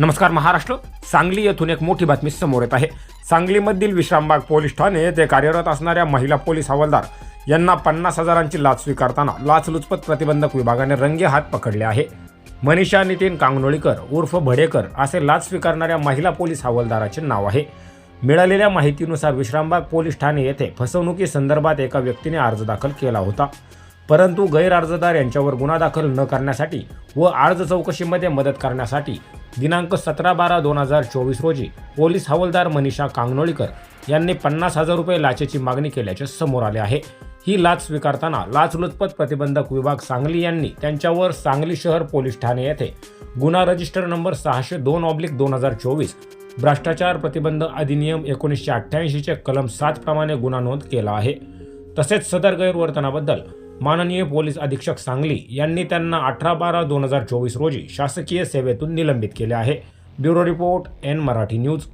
नमस्कार महाराष्ट्र. सांगली येथून एक मोठी बातमी समोर येत आहे. सांगलीमधील विश्रामबाग पोलीस ठाणे येथे कार्यरत असणाऱ्या महिला पोलीस हवालदार यांना पन्नास हजारांची लाच स्वीकारताना लाचलुचपत प्रतिबंधक विभागाने रंगे हात पकडले आहे. मनीषा नितीन कांगनोळीकर उर्फ भडेकर असे लाच स्वीकारणाऱ्या महिला पोलीस हवालदाराचे नाव आहे. मिळालेल्या माहितीनुसार विश्रामबाग पोलीस ठाणे येथे फसवणुकीसंदर्भात एका व्यक्तीने अर्ज दाखल केला होता. परंतु गैरअर्जदार यांच्यावर गुन्हा दाखल न करण्यासाठी व अर्ज चौकशीमध्ये मदत करण्यासाठी दिनांक सतरा बारा दोन हजार चोवीस रोजी पोलीस हवालदार मनीषा कांगनोळीकर यांनी पन्नास हजार रुपये लाचेची मागणी केल्याचे समोर आले आहे. ही लाच स्वीकारताना लाचलुचपत प्रतिबंधक विभाग सांगली यांनी त्यांच्यावर सांगली शहर पोलीस ठाणे येथे गुन्हा रजिस्टर नंबर सहाशे दोन ऑब्लिक दोन हजार चोवीस भ्रष्टाचार प्रतिबंध अधिनियम एकोणीसशे अठ्ठ्याऐंशीचे कलम सात प्रमाणे गुन्हा नोंद केला आहे. तसेच सदर गैरवर्तनाबद्दल माननीय पोलीस अधीक्षक सांगली यांनी त्यांना अठरा बारा दोन हजार चोवीस रोजी शासकीय सेवेतून निलंबित केले आहे. Bureau report N Marathi news.